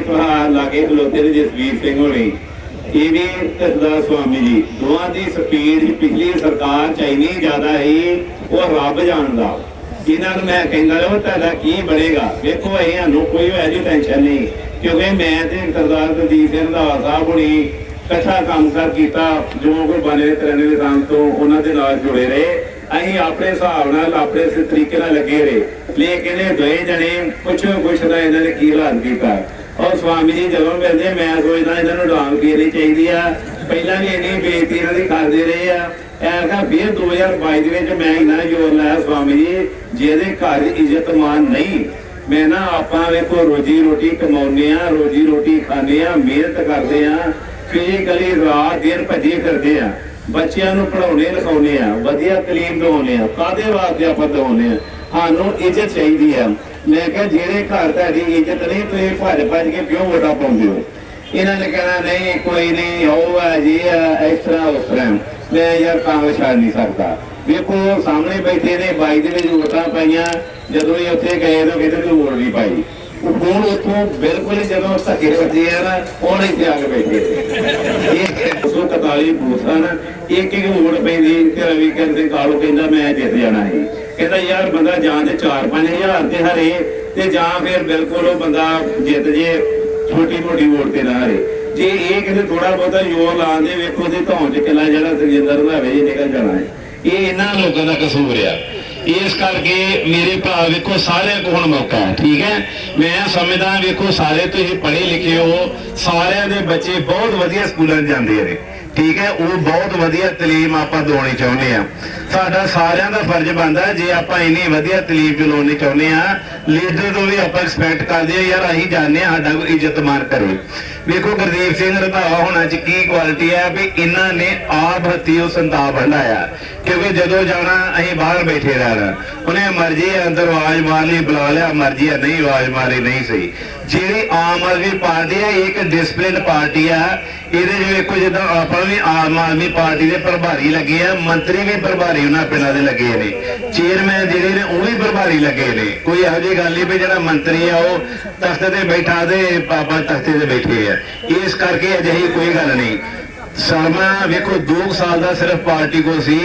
ਤੁਹਾਰ ਲਾਗੇ ਖਲੋਤੇ ਨੇ ਜਸਵੀਰ ਸਿੰਘ ਹੋਣੀ, ਇਹ ਵੀ ਸਰਦਾਰ ਸਵਾਮੀ ਜੀ। ਦੋਵਾਂ ਦੀ ਸਪੀਡ ਪਿਛਲੀ ਸਰਕਾਰ ਚ ਇੰਨੀ ਜ਼ਿਆਦਾ ਸੀ, ਉਹ ਰੱਬ ਜਾਣਦਾ। ਇਹਨਾਂ ਨੂੰ ਮੈਂ ਕਹਿੰਦਾ ਰਿਹਾ ਤੁਹਾਡਾ ਕੀ ਬਣੇਗਾ? ਵੇਖੋ, ਇਹ ਸਾਨੂੰ ਕੋਈ ਐਜੀ ਟੈਨਸ਼ਨ ਨਹੀਂ। ਕਿਉਂਕਿ ਮੈਂ ਤੇ ਸਰਦਾਰ ਦਲਜੀਤ ਸਿੰਘ ਦਾ ਸਾਹਿਬ ਹੁਣੀ ਇਕੱਠਾ ਕੰਮ ਕਰ ਕੀਤਾ, ਜੋ ਕੋਈ ਬਣੇ ਤਰਨੇ ਦੇ ਨਾਮ ਤੋਂ, ਉਹਨਾਂ ਦੇ ਨਾਲ ਜੁੜੇ ਰਹੇ। ਅਸੀਂ ਆਪਣੇ ਹਿਸਾਬ ਨਾਲ, ਆਪਣੇ ਤਰੀਕੇ ਨਾਲ ਲੱਗੇ ਰਹੇ। ਲੇਕਿਨ ਇਹ ਦੋਏ ਜਣੇ ਪੁੱਛੋ ਕੁਛ ਦਾ ਇਹਨਾਂ ਨੇ ਕੀ ਹਾਲ ਕੀਤਾ। ਔਰ ਸਵਾਮੀ ਜੀ ਜਦੋਂ ਮਿਲਦੇ ਮੈਂ ਸੋਚਦਾ ਇਹਨਾਂ ਨੂੰ ਡਾਂਗ ਦੇਣੀ ਚਾਹੀਦੀ ਆ। ਪਹਿਲਾਂ ਵੀ ਇੰਨੀ ਬੇਇੱਜ਼ਤੀ ਇਹਨਾਂ ਦੀ ਕਰਦੇ ਰਹੇ ਆ। ਐਸਾ ਫਿਰ 2022 ਦੇ ਵਿੱਚ ਮੈਂ ਇਹਨਾਂ ਜੋਰ ਲਾਇਆ ਸਵਾਮੀ ਜੀ, ਜਿਹਦੇ ਘਰ ਇੱਜ਼ਤ ਮਾਨ ਨਹੀਂ। ਮੈਂ ਨਾ ਆਪਾਂ ਵੇਖੋ ਰੋਜੀ ਰੋਟੀ ਕਮਾਉਂਦੇ ਆ, ਰੋਜੀ ਰੋਟੀ ਖਾਂਦੇ ਆ, ਮਿਹਨਤ ਕਰਦੇ ਆ ਫਿਜ਼ੀਕਲੀ ਰਾਤ ਦਿਨ ਭੱਜੇ ਕਰਦੇ ਆ। ਬੱਚਿਆਂ ਨੂੰ ਪੜਾਉਣੇ ਲਿਖਾਉਣੇ ਆ, ਵਧੀਆ ਤਾਲੀਮ ਦਿਵਾਉਂਦੇ ਆ ਕਾਦੇ ਵਾਸਤੇ ਆਪਾਂ ਦਿਵਾਉਂਦੇ ਆ? ਸਾਨੂੰ ਇੱਜ਼ਤ ਚਾਹੀਦੀ ਆ। ਮੈਂ ਕਿਹਾ, ਜਿਹੜੇ ਘਰ ਤੁਹਾਡੀ ਇੱਜ਼ਤ ਨਹੀਂ ਤੁਸੀਂ ਭੱਜ ਭੱਜ ਕੇ ਕਿਉਂ ਵੋਟਾਂ ਪਾਉਂਦੇ ਹੋ। ਇਹਨਾਂ ਨੇ ਕਹਿਣਾ, ਨਹੀਂ, ਕੋਈ ਨਹੀਂ, ਉਹ ਆ ਜੀ ਇਸ ਤਰ੍ਹਾਂ, ਉਸ ਤਰ੍ਹਾਂ। ਮੈਂ ਯਾਰ ਕਾਂਗਰਸ ਛੱਡ ਨਹੀਂ ਸਕਦਾ। ਵੇਖੋ, ਸਾਹਮਣੇ ਬੈਠੇ ਨੇ, ਬਾਈ ਦੇ ਵਿੱਚ ਵੋਟਾਂ ਪਾਈਆਂ। ਜਦੋਂ ਇਹ ਉੱਥੇ ਗਏ ਤਾਂ ਕਹਿੰਦੇ ਤੂੰ ਵੋਟ ਨਹੀਂ ਪਾਈ। ਉਹ ਹੁਣ ਉੱਥੋਂ ਬਿਲਕੁਲ ਜਦੋਂ ਧੱਕੇ ਵੱਜੇ ਆ ਨਾ, ਹੁਣ ਇੱਥੇ ਆ ਕੇ ਬੈਠੇ ਇਹ 141 ਬੂਥ ਹਨ ਇੱਕ ਇੱਕ ਵੋਟ ਪੈਂਦੀ, ਤੇ ਰਵੀ ਕਹਿੰਦੇ, ਕਾਲੂ ਕਹਿੰਦਾ, ਮੈਂ ਜਿੱਤ ਜਾਣਾ ਹੈ ਕਹਿੰਦਾ ਯਾਰ ਬੰਦਾ ਜਾਂ ਤੇ 4-5000 ਤੇ ਹਰੇ ਤੇ ਜਾਂ ਫਿਰ ਬਿਲਕੁਲ ਉਹ ਬੰਦਾ ਜਿੱਤ ਜੇ, ਛੋਟੀ ਮੋਟੀ ਵੋਟ ਤੇ ਨਾ ਹਰੇ। ਜੇ ਇਹ ਕਹਿੰਦੇ ਥੋੜਾ ਬਹੁਤਾ ਜ਼ੋਰ ਲਾਉਂਦੇ ਵੇਖੋ ਦੇ ਧੌਣ ਚ ਕਿਲਾ ਜਿਹੜਾ ਸੁਖਜਿੰਦਰ ਦਾ ਵੇ ਨਿਕਲ ਜਾਣਾ ਹੈ। ਇਹ ਇਹਨਾਂ ਲੋਕਾਂ ਦਾ ਕਸੂਰ ਆ। ਇਸ ਕਰਕੇ ਮੇਰੇ ਭਰਾ ਵੇਖੋ, ਸਾਰਿਆਂ ਕੋਲ ਹੁਣ ਮੌਕਾ ਹੈ, ਠੀਕ ਹੈ? ਮੈਂ ਸਮਝਦਾ ਵੇਖੋ, ਸਾਰੇ ਤੁਸੀਂ ਪੜ੍ਹੇ ਲਿਖੇ ਹੋ, ਸਾਰਿਆਂ ਦੇ ਬੱਚੇ ਬਹੁਤ ਵਧੀਆ ਸਕੂਲਾਂ 'ਚ ਜਾਂਦੇ ਨੇ। ਠੀਕ ਹੈ, ਉਹ ਬਹੁਤ ਵਧੀਆ ਤਾਲੀਮ ਆਪਾਂ ਦਿਵਾਉਣੀ ਚਾਹੁੰਦੇ ਆ ਸਾਡਾ ਸਾਰਿਆਂ ਦਾ ਫਰਜ਼ ਬਣਦਾ ਜੇ ਆਪਾਂ ਇੰਨੀ ਵਧੀਆ ਤਾਲੀਮ ਦਿਲਾਉਣੀ ਚਾਹੁੰਦੇ ਆ ਲੀਡਰ ਤੋਂ ਵੀ ਆਪਾਂ ਐਕਸਪੈਕਟ ਕਰਦੇ ਆ ਯਾਰ ਅਸੀਂ ਜਾਣਦੇ ਆ ਸਾਡਾ ਕੋਈ ਇੱਜ਼ਤ ਮਾਨ ਕਰੇ। ਵੇਖੋ ਗੁਰਦੀਪ ਸਿੰਘ ਰੰਧਾਵਾ ਹੋਣਾ ਚ ਕੀ ਕੁਆਲਿਟੀ ਹੈ ਵੀ ਇਹਨਾਂ ਨੇ ਆਪ ਹੱਥੀ ਸੰਤਾਪ ਹੰਡਾਇਆ ਕਿਉਂਕਿ ਜਦੋਂ ਜਾਣਾ, ਅਸੀਂ ਬਾਹਰ ਬੈਠੇ ਰਹਿਣਾ। ਉਹਨੇ ਮਰਜ਼ੀ ਅੰਦਰ ਆਵਾਜ਼ ਮਾਰਨੀ, ਬੁਲਾ ਲਿਆ, ਮਰਜ਼ੀ ਹੈ, ਨਹੀਂ ਆਵਾਜ਼ ਮਾਰੀ, ਨਹੀਂ ਸਹੀ। ਜਿਹੜੀ ਆਮ ਆਦਮੀ ਪਾਰਟੀ ਹੈ, ਇੱਕ ਡਿਸਪਲਿਨ ਪਾਰਟੀ ਆ। ਇਹਦੇ ਜੋ ਵੇਖੋ, ਜਿੱਦਾਂ ਆਪਾਂ ਵੀ ਆਮ ਆਦਮੀ ਪਾਰਟੀ ਦੇ ਪ੍ਰਭਾਰੀ ਲੱਗੇ ਆ, ਮੰਤਰੀ ਵੀ ਪ੍ਰਭਾਰੀ ਉਹਨਾਂ ਪਿੰਡਾਂ ਦੇ ਲੱਗੇ ਨੇ। ਚੇਅਰਮੈਨ ਜਿਹੜੇ ਨੇ, ਉਹ ਵੀ ਪ੍ਰਭਾਰੀ ਲੱਗੇ ਨੇ। ਕੋਈ ਇਹੋ ਜਿਹੀ ਗੱਲ ਨਹੀਂ ਵੀ ਜਿਹੜਾ ਮੰਤਰੀ ਆ, ਉਹ ਤਖਤ ਤੇ ਬੈਠਾ ਤੇ ਪਾਪਾ ਤਖਤੇ ਤੇ ਬੈਠੇ ਆ। ਇਸ ਕਰਕੇ ਅਜਿਹੀ ਕੋਈ ਗੱਲ ਨਹੀਂ। ਸਮਾਂ ਵੇਖੋ 2 ਸਾਲ ਦਾ ਸਿਰਫ ਪਾਰਟੀ ਕੋ ਸੀ।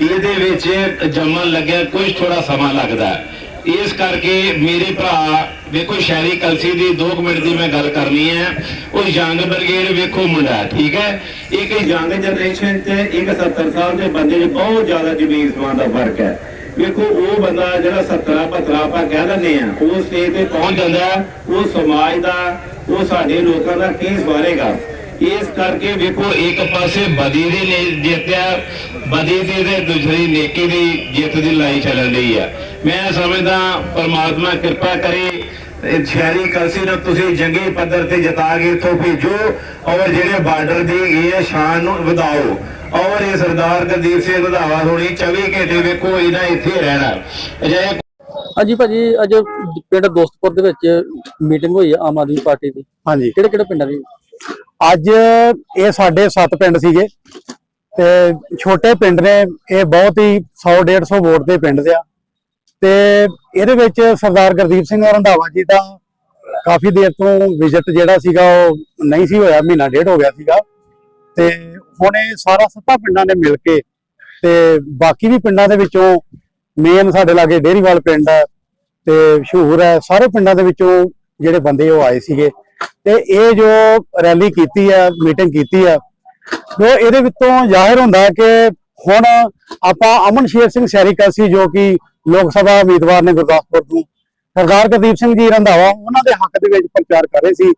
ਇਹਦੇ ਵਿੱਚ ਜੰਮਣ ਲੱਗਿਆ ਕੁਝ ਥੋੜਾ ਸਮਾਂ ਲੱਗਦਾ। ਇਸ ਕਰਕੇ ਮੇਰੇ ਭਰਾ, ਵੇਖੋ ਸ਼ਹਿਰੀ ਕਲਸੀ ਦੀ 2 ਮਿੰਟ ਦੀ ਮੈਂ ਗੱਲ ਕਰਨੀ ਹੈ। ਉਹ ਯੰਗ ਬ੍ਰਿਗੇਡ ਵੇਖੋ ਮੁੰਡਾ, ਠੀਕ ਹੈ? ਇੱਕ ਯੰਗ ਜਨਰੇਸ਼ਨ ਤੇ ਇੱਕ 70 ਸਾਲ ਦੇ ਬੰਦੇ 'ਚ ਬਹੁਤ ਜ਼ਿਆਦਾ ਜ਼ਮੀਨ ਸਮਾਨ ਦਾ ਫ਼ਰਕ ਹੈ। ਵੇਖੋ ਉਹ ਬੰਦਾ ਜਿਹੜਾ 70 75 ਆਪਾਂ ਕਹਿ ਦਿੰਦੇ ਆ ਉਹ ਸਟੇਜ ਤੇ ਪਹੁੰਚ ਜਾਂਦਾ, ਉਹ ਸਮਾਜ ਦਾ, ਉਹ ਸਾਡੇ ਲੋਕਾਂ ਦਾ ਕੀ ਸਵਾਰੇਗਾ? ਇਸ ਕਰਕੇ ਵੇਖੋ ਇੱਕ ਪਾਸੇ ਬਦੀ ਦੀ ਨੇ ਜਿੱਤਿਆ ਬਦੀ ਦੀ ਤੇ ਦੂਸਰੀ ਨੇਕੀ ਦੀ ਜਿੱਤ ਦੀ ਲੜਾਈ ਚੱਲਣ ਰਹੀ ਆ। ਮੈਂ ਸਮਝਦਾ ਪਰਮਾਤਮਾ ਕਿਰਪਾ ਕਰੇ ਇਹ ਸ਼ਹਿਰੀ ਕਲਸੀ ਨੂੰ ਤੁਸੀਂ ਜੰਗੀ ਪੱਧਰ ਤੇ ਜਿਤਾ ਕੇ ਇੱਥੋਂ ਭੇਜੋ ਔਰ ਜਿਹੜੇ ਬਾਰਡਰ ਦੀ ਇਹ ਸ਼ਾਨ ਨੂੰ ਵਧਾਓ। ਔਰ ਇਹ ਸਰਦਾਰ ਗੁਰਦੀਪ ਸਿੰਘ ਰੰਧਾਵਾ ਹੋਣੀ 24 ਘੰਟੇ ਵੇਖੋ ਇਹਨਾਂ ਇੱਥੇ ਰਹਿਣਾ। ਅਜੇ ਹਾਂਜੀ ਭਾਜੀ ਅੱਜ ਪਿੰਡ ਦੋਸਤਪੁਰ ਦੇ ਵਿੱਚ ਮੀਟਿੰਗ ਹੋਈ ਆ ਆਮ ਆਦਮੀ ਪਾਰਟੀ ਦੀ। ਹਾਂਜੀ। ਕਿਹੜੇ ਕਿਹੜੇ ਪਿੰਡਾਂ ਦੀ? ਅੱਜ ਇਹ ਸਾਡੇ ਸੱਤ ਪਿੰਡ ਸੀਗੇ ਤੇ ਛੋਟੇ ਪਿੰਡ ਨੇ, ਇਹ ਬਹੁਤ ਹੀ 100 150 ਵੋਟ ਦੇ ਪਿੰਡ ਆ। ਤੇ ਇਹਦੇ ਵਿੱਚ ਸਰਦਾਰ ਗੁਰਦੀਪ ਸਿੰਘ ਰੰਧਾਵਾ ਜੀ ਦਾ ਕਾਫੀ ਦੇਰ ਤੋਂ ਵਿਜ਼ਿਟ ਜਿਹੜਾ ਸੀਗਾ ਉਹ ਨਹੀਂ ਸੀ ਹੋਇਆ, ਮਹੀਨਾ ਡੇਢ ਹੋ ਗਿਆ ਸੀਗਾ। ਤੇ ਹੁਣ ਇਹ ਸਾਰਾ ਸੱਤਾ ਪਿੰਡਾਂ ਨੇ ਮਿਲ ਕੇ ਤੇ ਬਾਕੀ ਵੀ ਪਿੰਡਾਂ ਦੇ ਵਿੱਚੋਂ ਮੇਨ ਸਾਡੇ ਲਾਗੇ ਡੇਰੀਵਾਲ ਪਿੰਡ ਹੈ ਤੇ ਸ਼ਹੂਰ ਹੈ ਸਾਰੇ ਪਿੰਡਾਂ ਦੇ ਵਿੱਚੋਂ ਜਿਹੜੇ ਬੰਦੇ ਉਹ ਆਏ ਸੀਗੇ। ਤੇ ਇਹ ਜੋ ਰੈਲੀ ਕੀਤੀ ਆ, ਮੀਟਿੰਗ ਕੀਤੀ ਆ ਉਹ ਇਹਦੇ ਵਿੱਚੋਂ ਜ਼ਾਹਿਰ ਹੁੰਦਾ ਕਿ ਹੁਣ ਆਪਾਂ ਅਮਨ ਸ਼ੇਰ ਸਿੰਘ ਸੈਰੀ ਕਲਸੀ ਜੋ ਕਿ ਲੋਕ ਸਭਾ ਉਮੀਦਵਾਰ ਨੇ ਗੁਰਦਾਸਪੁਰ ਤੋਂ। ਸਰਦਾਰ ਗੁਰਦੀਪ ਸਿੰਘ ਜੀ ਰੰਧਾਵਾ, ਉਹਨਾਂ ਦੇ ਹੱਕ ਦੇ ਵਿੱਚ ਪ੍ਰਚਾਰ ਕਰ ਰਹੇ ਸੀ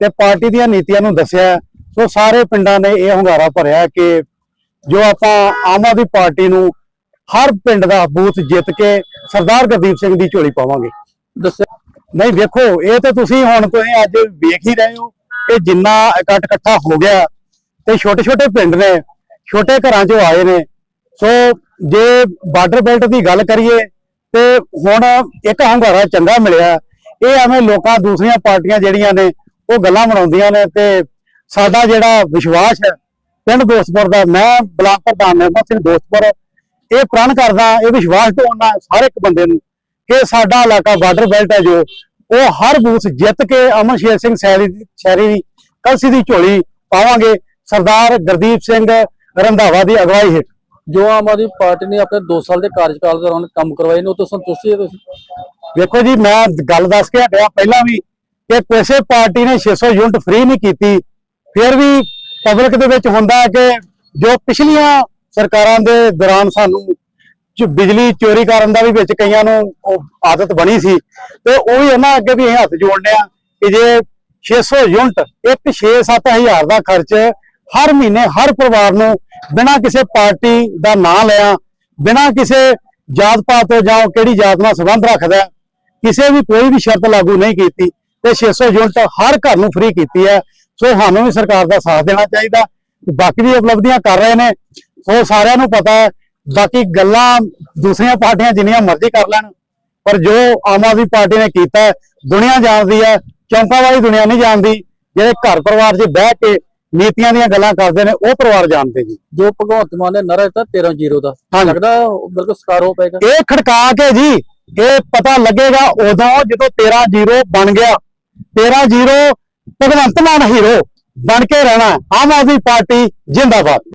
ਤੇ ਪਾਰਟੀ ਦੀਆਂ ਨੀਤੀਆਂ ਨੂੰ ਦੱਸਿਆ। ਸੋ ਸਾਰੇ ਪਿੰਡਾਂ ਨੇ ਇਹ ਹੁੰਗਾਰਾ ਭਰਿਆ ਕਿ ਜੋ ਆਪਾਂ ਆਮ ਆਦਮੀ ਪਾਰਟੀ ਨੂੰ ਹਰ ਪਿੰਡ ਦਾ ਬੂਥ ਜਿੱਤ ਕੇ ਸਰਦਾਰ ਗੁਰਦੀਪ ਸਿੰਘ ਦੀ ਝੋਲੀ ਪਾਵਾਂਗੇ। ਦੱਸਿਆ ਨਹੀਂ, ਵੇਖੋ, ਇਹ ਤਾਂ ਤੁਸੀਂ ਹੁਣ ਤੁਸੀਂ ਅੱਜ ਵੇਖ ਹੀ ਰਹੇ ਹੋ ਕਿ ਜਿੰਨਾ ਇਕੱਠ ਇਕੱਠਾ ਹੋ ਗਿਆ ਤੇ ਛੋਟੇ ਛੋਟੇ ਪਿੰਡ ਨੇ, ਛੋਟੇ ਘਰਾਂ ਚੋਂ ਆਏ ਨੇ। ਸੋ ਜੇ ਬਾਰਡਰ ਬੈਲਟ ਦੀ ਗੱਲ ਕਰੀਏ ਤੇ ਹੁਣ ਇੱਕ ਹੰਗਾਰਾ ਚੰਗਾ ਮਿਲਿਆ। ਇਹ ਐਵੇਂ ਲੋਕਾਂ ਦੂਸਰੀਆਂ ਪਾਰਟੀਆਂ ਜਿਹੜੀਆਂ ਨੇ, ਉਹ ਗੱਲਾਂ ਬਣਾਉਂਦੀਆਂ ਨੇ ਤੇ ਸਾਡਾ ਜਿਹੜਾ ਵਿਸ਼ਵਾਸ ਹੈ, ਪਿੰਡ ਦੋਸਤਪੁਰ ਦਾ, ਮੈਂ ਬਲਾਕ ਪ੍ਰਧਾਨ ਨਿਰਮਲ ਸਿੰਘ ਦੋਸਤਪੁਰ, ਇਹ ਪ੍ਰਣ ਕਰਦਾ, ਇਹ ਵਿਸ਼ਵਾਸ ਦਿਵਾਉਣਾ ਸਾਰੇ ਇੱਕ ਬੰਦੇ ਨੂੰ। ਕਿ ਸਾਡਾ ਇਲਾਕਾ ਬਾਰਡਰ ਬੈਲਟ ਹੈ ਜੋ ਉਹ ਹਰ ਬੂਥ ਜਿੱਤ ਕੇ ਅਮਨ ਸ਼ੇਰ ਸਿੰਘ ਸ਼ਹਿਰੀ ਦੀ ਕਲਸੀ ਦੀ ਝੋਲੀ ਪਾਵਾਂਗੇ। ਸਰਦਾਰ ਗੁਰਦੀਪ ਸਿੰਘ ਰੰਧਾਵਾ ਦੀ ਅਗਵਾਈ ਹੇਠ। ਜੋ ਆਮ ਆਦਮੀ ਪਾਰਟੀ ਨੇ ਆਪਣੇ 2 ਸਾਲ ਦੇ ਕਾਰਜਕਾਲ ਦੌਰਾਨ ਕੰਮ ਕਰਵਾਏ ਨੇ ਉਹ ਤੋਂ ਸੰਤੁਸ਼ਟੀ ਹੈ ਤੁਸੀਂ? ਵੇਖੋ ਜੀ ਮੈਂ ਗੱਲ ਦੱਸ ਕੇ ਹਟਿਆ ਪਹਿਲਾਂ ਵੀ ਕਿ ਕਿਸੇ ਪਾਰਟੀ ਨੇ 600 ਯੂਨਿਟ ਫ੍ਰੀ ਨਹੀਂ ਕੀਤੀ। ਫਿਰ ਵੀ ਪਬਲਿਕ ਦੇ ਵਿੱਚ ਹੁੰਦਾ ਹੈ ਕਿ ਜੋ ਪਿਛਲੀਆਂ ਸਰਕਾਰਾਂ ਦੇ ਦੌਰਾਨ ਸਾਨੂੰ ਚ ਬਿਜਲੀ ਚੋਰੀ ਕਰਨ ਦਾ ਵੀ ਵਿੱਚ ਕਈਆਂ ਨੂੰ ਉਹ ਆਦਤ ਬਣੀ ਸੀ। ਤੇ ਉਹ ਵੀ ਉਹਨਾਂ ਅੱਗੇ ਵੀ ਅਸੀਂ ਹੱਥ ਜੋੜਨੇ ਆ ਕਿ ਜੇ 600 ਯੂਨਿਟ, ਇੱਕ 6-7000 ਦਾ ਖਰਚ ਹਰ ਮਹੀਨੇ ਹਰ ਪਰਿਵਾਰ ਨੂੰ ਬਿਨਾਂ ਕਿਸੇ ਪਾਰਟੀ ਦਾ ਨਾਂ ਲਿਆ, ਬਿਨਾਂ ਕਿਸੇ ਜਾਤ ਪਾਤ ਤੋਂ ਜਾਂ ਕਿਹੜੀ ਜਾਤ ਨਾਲ ਸੰਬੰਧ ਰੱਖਦਾ, ਕਿਸੇ ਵੀ ਕੋਈ ਵੀ ਸ਼ਰਤ ਲਾਗੂ ਨਹੀਂ ਕੀਤੀ, ਤੇ 600 ਯੂਨਿਟ ਹਰ ਘਰ ਨੂੰ ਫ੍ਰੀ ਕੀਤੀ ਹੈ। ਸੋ ਸਾਨੂੰ ਵੀ ਸਰਕਾਰ ਦਾ ਸਾਥ ਦੇਣਾ ਚਾਹੀਦਾ। ਬਾਕੀ ਵੀ ਉਪਲਬਧੀਆਂ ਕਰ ਰਹੇ ਨੇ। ਸੋ ਸਾਰਿਆਂ ਨੂੰ ਪਤਾ ਹੈ ਬਾਕੀ ਗੱਲਾਂ ਦੂਸਰੀਆਂ ਪਾਰਟੀਆਂ ਜਿੰਨੀਆਂ ਮਰਜ਼ੀ ਕਰ ਲੈਣ ਪਰ ਜੋ ਆਮ ਆਦਮੀ ਪਾਰਟੀ ਨੇ ਕੀਤਾ ਦੁਨੀਆ ਜਾਣਦੀ ਹੈ ਚੌਂਕਾਂ ਵਾਲੀ ਦੁਨੀਆ ਨਹੀਂ ਜਾਣਦੀ ਜਿਹੜੇ ਘਰ ਪਰਿਵਾਰ 'ਚ ਬਹਿ ਕੇ ਨੀਤੀਆਂ ਦੀਆਂ ਗੱਲਾਂ ਕਰਦੇ ਨੇ ਉਹ ਪਰਿਵਾਰ ਜਾਣਦੇ ਜੀ। ਜੋ ਭਗਵੰਤ ਮਾਨ ਨੇ ਨਾਰਾ ਦਿੱਤਾ 13 ਜ਼ੀਰੋ ਦਾ। ਹਾਂਜੀ। ਲੱਗਦਾ ਬਿਲਕੁਲ ਸਕਾਰ ਹੋ ਪਏਗਾ। ਇਹ ਖੜਕਾ ਕੇ ਜੀ ਇਹ ਪਤਾ ਲੱਗੇਗਾ ਉਦੋਂ ਜਦੋਂ 13 ਜ਼ੀਰੋ ਬਣ ਗਿਆ। 13 ਜ਼ੀਰੋ ਭਗਵੰਤ ਮਾਨ ਹੀਰੋ ਬਣ ਕੇ ਰਹਿਣਾ ਆਮ ਆਦਮੀ ਪਾਰਟੀ ਜਿੰਦਾਬਾਦ।